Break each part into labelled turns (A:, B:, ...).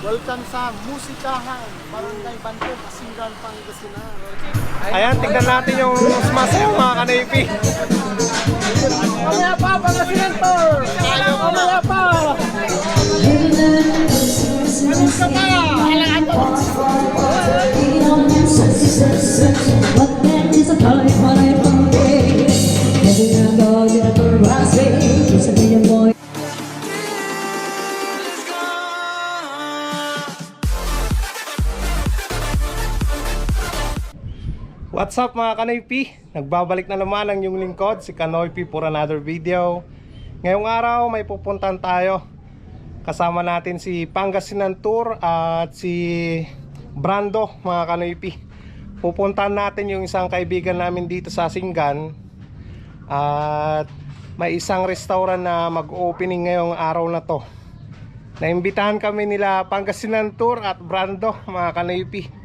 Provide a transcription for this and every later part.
A: Welcome sa Musikahan, Barangay Bantog, Asingan, Pangasinan.
B: Ayan, tignan natin yung smash yung mga kanaypi.
A: Mamaya pa, Pangasinan Tour! Mamaya pa! Ganun ka pa! Kailangan to!
C: What man is a color
B: What's up mga Kanoypi? Nagbabalik na naman ang yung lingkod, si Kanoypi for another video. Ngayong araw may pupuntan tayo. Kasama natin si Pangasinan Tour at si Brando mga Kanoypi. Pupuntahan natin yung isang kaibigan namin dito sa Singgan. At may isang restaurant na mag-opening ngayong araw na to. Naimbitahan kami nila Pangasinan Tour at Brando mga Kanoypi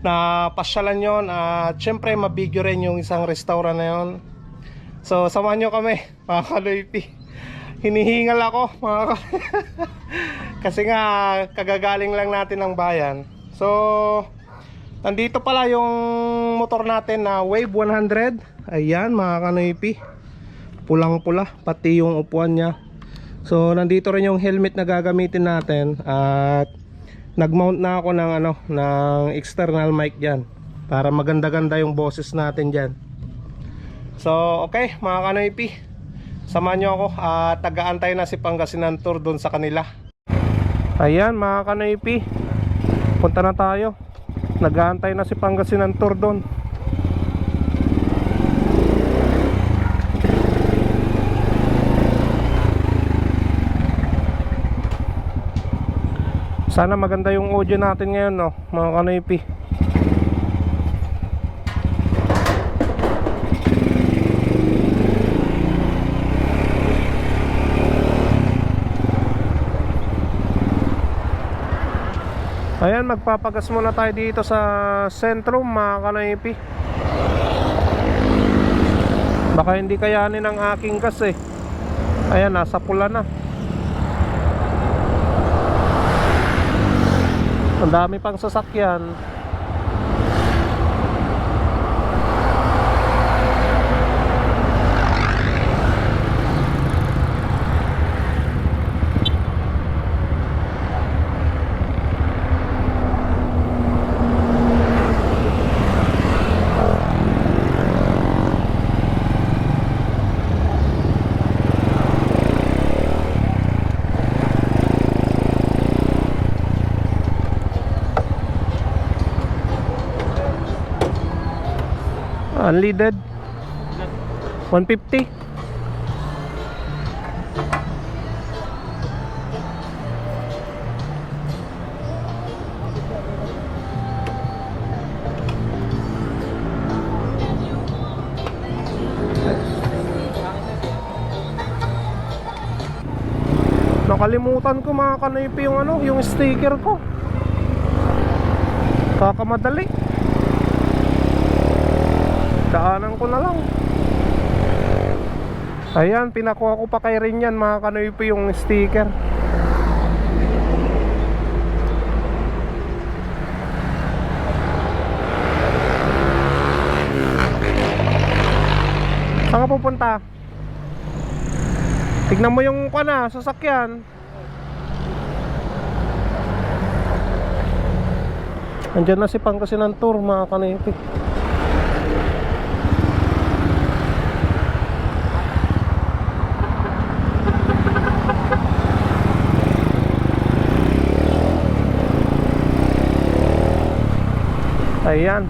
B: na pasyalan yon at syempre mabigyo rin yung isang restaurant na yon so samahan nyo kami mga kaloypi. Hinihingal ako mga ka- kasi nga kagagaling lang natin ng bayan. So nandito pala yung motor natin na Wave 100 ayan mga kanoypi pulang pula pati yung upuan niya. So nandito rin yung helmet na gagamitin natin at nagmount na ako ng ano ng external mic diyan para maganda-ganda yung boses natin diyan. So, okay, mga kanoypi. Samahan niyo ako at taga-antay na si Pangasinan Tour doon sa kanila. Ayan, mga kanoypi. Punta na tayo. Nag-aantay na si Pangasinan Tour doon. Sana maganda yung audio natin ngayon, no, mga kanoypi. Ayan, magpapagas muna tayo dito sa sentrum, mga kanoypi. Baka hindi kayanin ang aking gas eh. Ayan, nasa pula na. Ang dami pang sasakyan. Unleaded 150 Nakalimutan ko mga kanipi yung ano, yung sticker ko. Kakamadali. Daanan ko na lang. Ayan, pinakuha ko pa kay rin yan mga kanoypi yung sticker. Saan ka pupunta? Tignan mo yung kana, sasakyan. Andiyan na si Pangasinan Tour mga kanoypi. Ayan.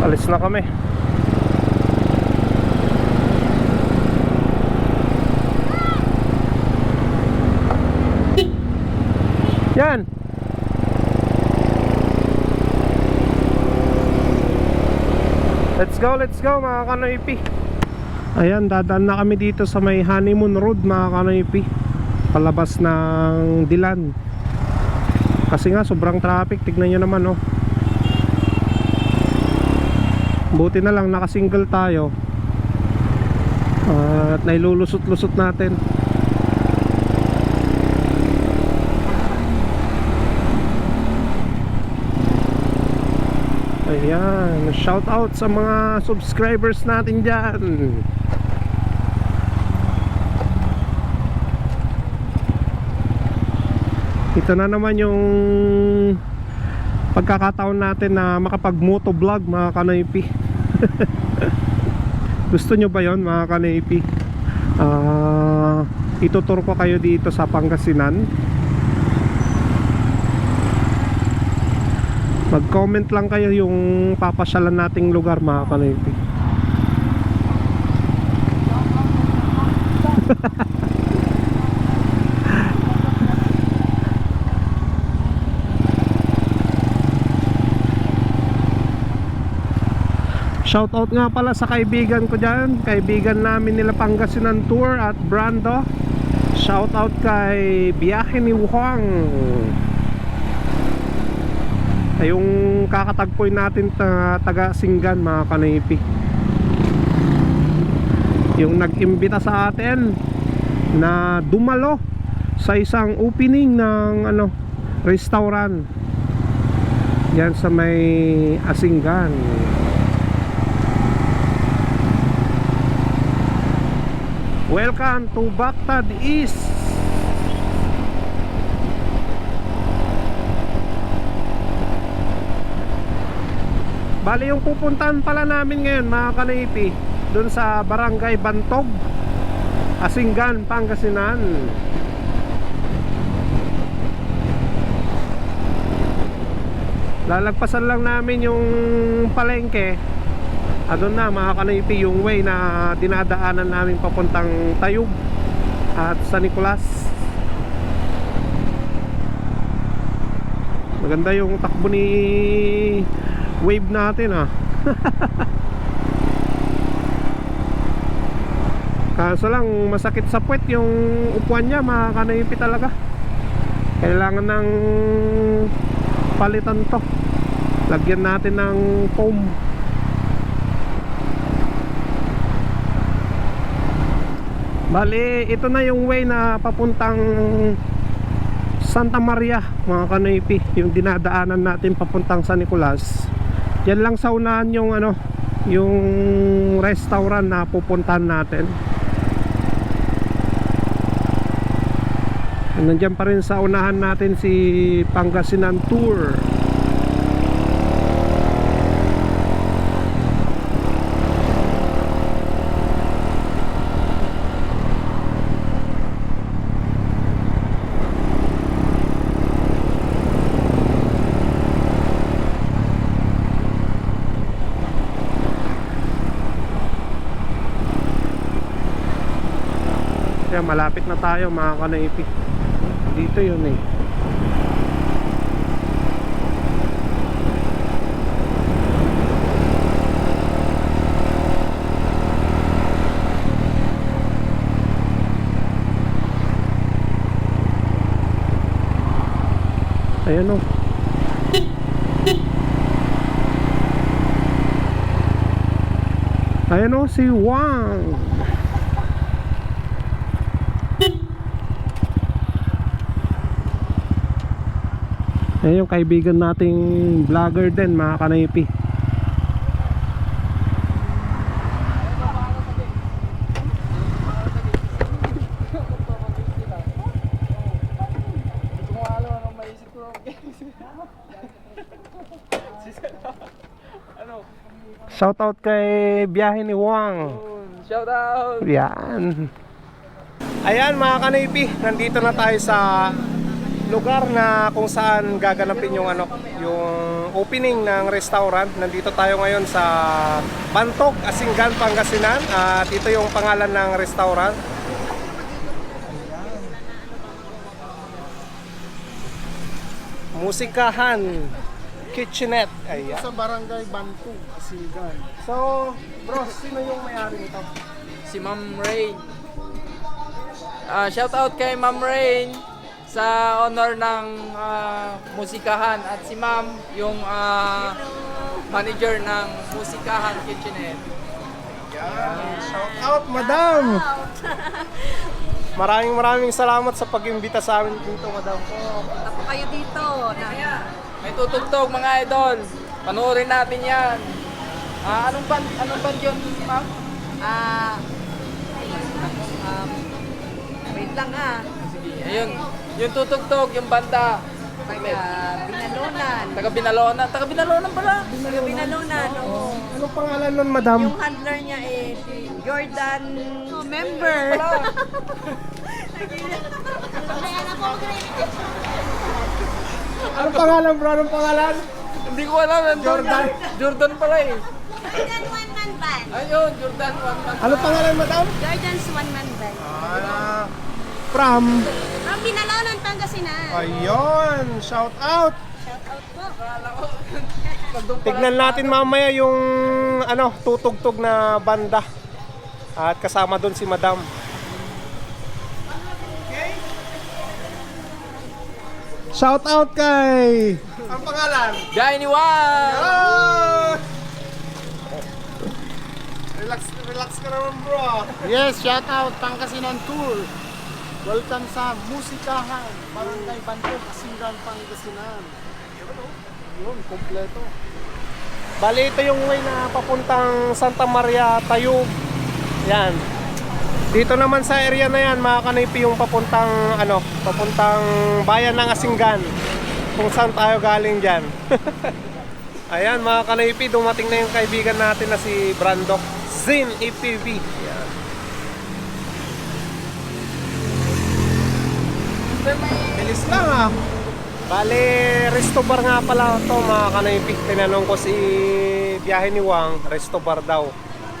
B: Alis na kami. Yan. Let's go, let's go mga kanoipi. Ayan, dadaan na kami dito sa may honeymoon road mga kanoipi. Palabas ng Dilan. Kasi nga sobrang traffic, tignan nyo naman oh buti na lang nakasingle tayo. At nailulusot-lusot natin. Ayan shout out sa mga subscribers natin dyan. Ito na naman yung pagkakataon natin na makapag moto vlog mga kanoypi Gusto nyo ba yon mga kanaypi? Ah, itutur ko kayo dito sa Pangasinan. Mag-comment lang kayo yung papasyalan nating lugar mga kanaypi. Shoutout nga pala sa kaibigan ko dyan. Kaibigan namin nila Pangasinan Tour at Brando. Shoutout kay Biyahe ni Wuhang ay yung kakatagpoy natin ta, taga Singgan mga kanaypi. Yung nag-imbita sa atin na dumalo sa isang opening ng ano restaurant. Yan sa may Asinggan Welcome to Bactad East. Bali yung pupuntahan pala namin ngayon mga kanaypi Doon sa Barangay Bantog Asinggan, Pangasinan. Lalagpasan lang namin yung palengke ano na mga kanaypi yung way na dinadaanan namin papuntang Tayug at San Nicolas. Maganda yung takbo ni wave natin ah. Kaso lang masakit sa puwet yung upuan niya mga kanaypi talaga. Kailangan ng palitan to. Lagyan natin ng foam Bali, ito na yung way na papuntang Santa Maria, mga kanoypi, yung dinadaanan natin papuntang San Nicolas. Yan lang sa unahan yung ano, yung restaurant na pupuntahan natin. Nandiyan pa rin sa unahan natin si Pangasinan Tour. Kaya malapit na tayo mga kanaipi. Dito yun eh. Ayan o. Ayan o si Wang. Ayan yung kaibigan nating vlogger din mga kanaypi Shoutout kay biyahe ni Wang
D: Shout out!
B: Yan. Ayan mga kanaypi, nandito na tayo sa lugar na kung saan gaganapin yung ano, yung opening ng restaurant. Nandito tayo ngayon sa Bantog, Asinggan, Pangasinan. At ito yung pangalan ng restaurant. Musikahan Kitchenette. Ayan.
A: Sa barangay Bantog, Asingan.
B: So, bro, sino yung may-ari nito?
D: Si Ma'am Rain. Ah, shout out kay Ma'am Rain sa honor ng ah, musikahan at si Ma'am yung ah, manager ng musikahan kitchenette.
B: Shout out, madam! Maraming maraming salamat sa pag-imbita sa amin dito, madam.
E: Punta po kayo dito. Na,
D: May tutugtog mga idol. Panoorin natin yan. Ah, anong band, anong band yun, ma'am?
F: Ah, um, wait lang ah.
D: Sige, ayun. Yung tutugtog, yung banda.
F: Taga Binalunan.
D: Taga Binalonan. Taga Binalonan pala.
F: Taga Binalunan, oo.
B: Anong pangalan nun, madam?
F: Yung handler niya eh, si Jordan. Oh, member.
B: Anong pangalan, bro? Anong pangalan?
D: Hindi ko alam. Jordan. Jordan pala eh.
G: Jordan One Man Band.
D: Ayun, Jordan. One man.
B: Anong pangalan, madam?
G: Jordan's One Man Band.
B: Ah, from...
G: From Binalonan, Pangasinan.
B: Ayun, shout out!
G: Shout out po.
B: Tignan natin mamaya yung ano, tutugtog na banda. At kasama doon si Madam. Shout out kay Ang pangalan?
D: Juan.
B: Ah! Relax, relax ka naman bro.
A: Yes, shout out Pangasinan Tour. Welcome sa Musikahan, Barangay Bantog, Asingan, Pangasinan. Yun, kompleto.
B: Bali ito yung way na papuntang Santa Maria, Tayug. Yan. Dito naman sa area na yan, mga kanipi yung papuntang ano, papuntang bayan ng Asinggan. Kung saan tayo galing diyan. Ayan mga kanipi, dumating na yung kaibigan natin na si Brando Zin EPV. Yan. Bilis lang ah. Bale, resto bar nga pala to mga kanipi. Tinanong ko si biyahe ni Wang, resto bar daw.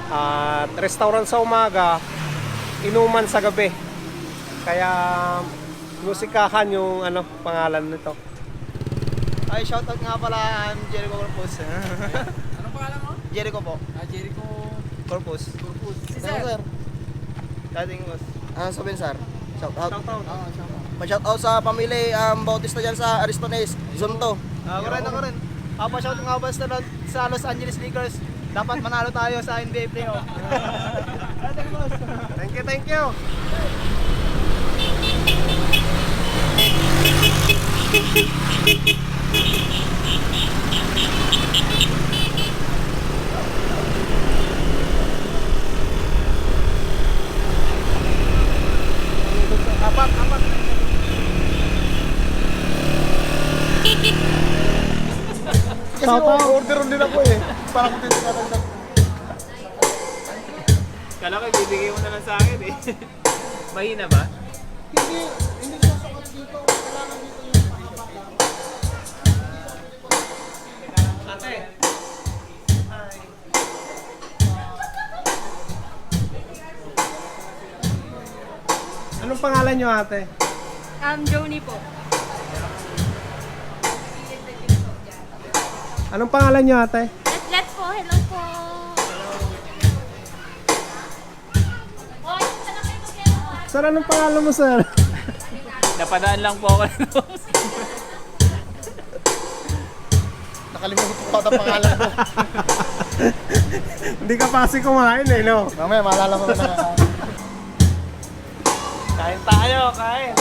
B: At restaurant sa umaga, inuman sa gabi. Kaya musikahan yung ano pangalan nito.
H: Ay, shoutout nga pala I'm Jericho Corpus.
D: Anong pangalan mo?
H: Jericho po.
D: Ah, Jericho
H: Corpus.
D: Corpus. Si
H: Sir.
D: Sir.
H: sir. Dating boss. Ah, sa Bensar. Shoutout.
B: Shoutout.
H: Pa-shoutout sa pamilya um, Bautista dyan sa Aristones, Zonto. ako rin, ako rin. Ah, pa-shoutout nga ba sa, sa Los Angeles Lakers. Dapat manalo tayo sa NBA playoff.
B: Thank you, thank you.
H: Apat, apat.
A: Kasi
B: Shout out.
A: order din ako eh. Para kung tinatagdag.
C: Kala ko ibibigay mo na lang sa akin eh. Mahina ba?
A: Hindi, hindi sasakat dito. Kailangan dito yung mahaba lang.
B: Anong pangalan nyo ate?
G: Um, Joni po.
B: Anong pangalan nyo ate?
G: Let let po. Hello po.
B: Sir, anong pangalan mo sir?
C: Napadaan lang po ako nito.
A: Nakalimutan ko pa ang pangalan ko.
B: Hindi ka pa kasi kumain eh, no?
A: Mamaya, maalala ko na.
B: Kain tayo, kain.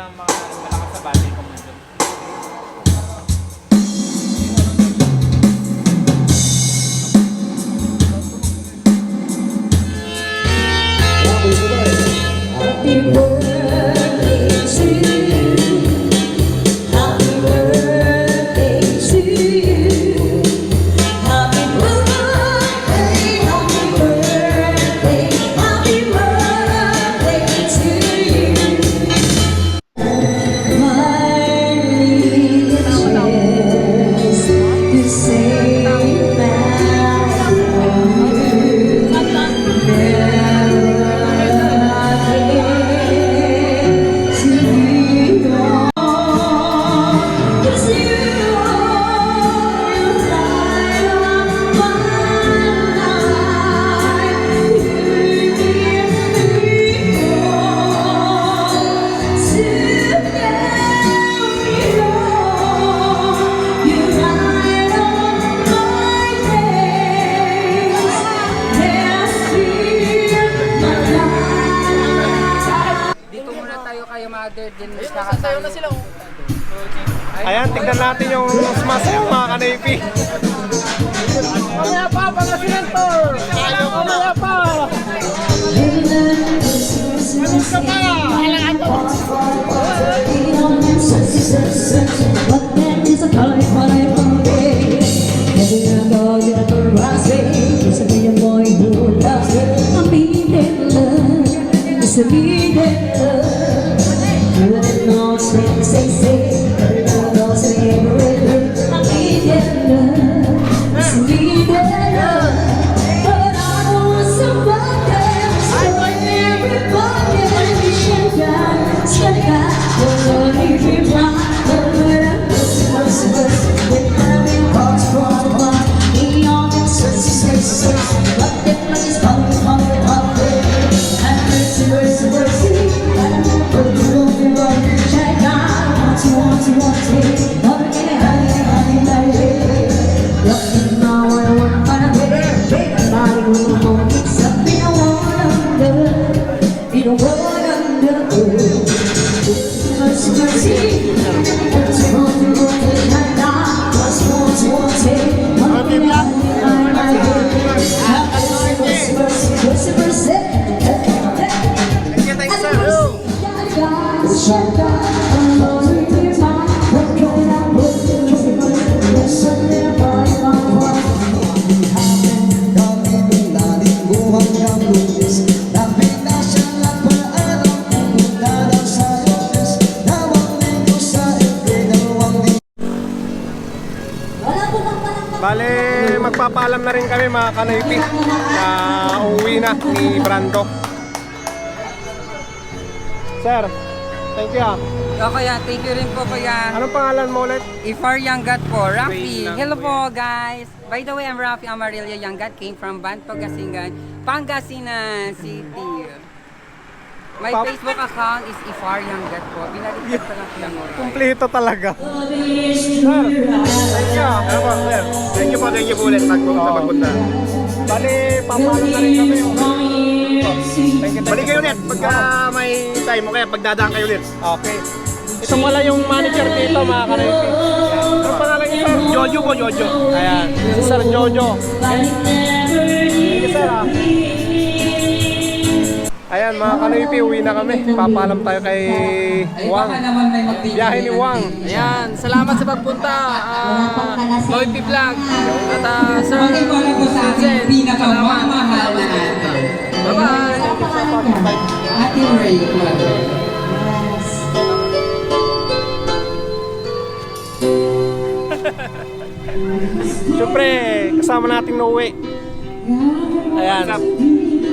C: Naman mga malakas sa battery ko
E: Father din
D: Ayun, sasayaw na sila. oh.
B: Ayan, tignan natin yung smash yung mga kanaypi.
D: Mamaya pa, Pangasinan Tour! Mamaya pa!
C: What man is a color for I found it? Everywhere I go, you never rise. It's a boy who loves me. I'm needing love. to be there. You are not say, say.
B: Bale, magpapaalam na rin kami mga kanaypi na uuwi na ni Brando. Sir, thank you ah.
E: Okay, yan. thank you rin po kuya.
B: Anong pangalan mo ulit?
E: Ifar Yangat po, Rafi.
B: Lang,
E: Hello po guys. By the way, I'm Rafi Amarillo Yangat. Came from Banto, Gasingan, Pangasinan City. My
B: Pap-
E: Facebook account is Ifar Yangat po. Binaliktad ko lang po yung oras.
B: Kumpleto talaga. Sir, thank you.
I: Ano po, sir? Thank you po, thank you po ulit pag sa pagpunta.
B: Bale, papaalam na rin kami. Thank you,
I: Balik
B: thank
I: kayo
B: you.
I: ulit pagka may time mo kaya pagdadaan kayo ulit.
B: Okay. Ito pala yung manager dito mga. Ayan. Anong pangalan niyo sir?
I: Jojo po, Jojo.
B: Ayan, si Sir Jojo. Okay. Thank you, sir. ah. Ayan, mga kanoypi, uwi na kami. Papaalam tayo kay Wang. Biyahe ni Wang.
D: Ayan, salamat sa pagpunta. Uh, Loy P. Vlog. At uh, Sir Vincent. Salamat. Bye-bye.
C: Ate Ray.
B: Siyempre, kasama nating na uwi. Ayan.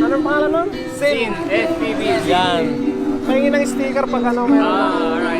B: Anong pangalan nun?
I: Sin, FPV.
B: Yan. Pahingin ng sticker pag ano meron.
I: Ah, alright.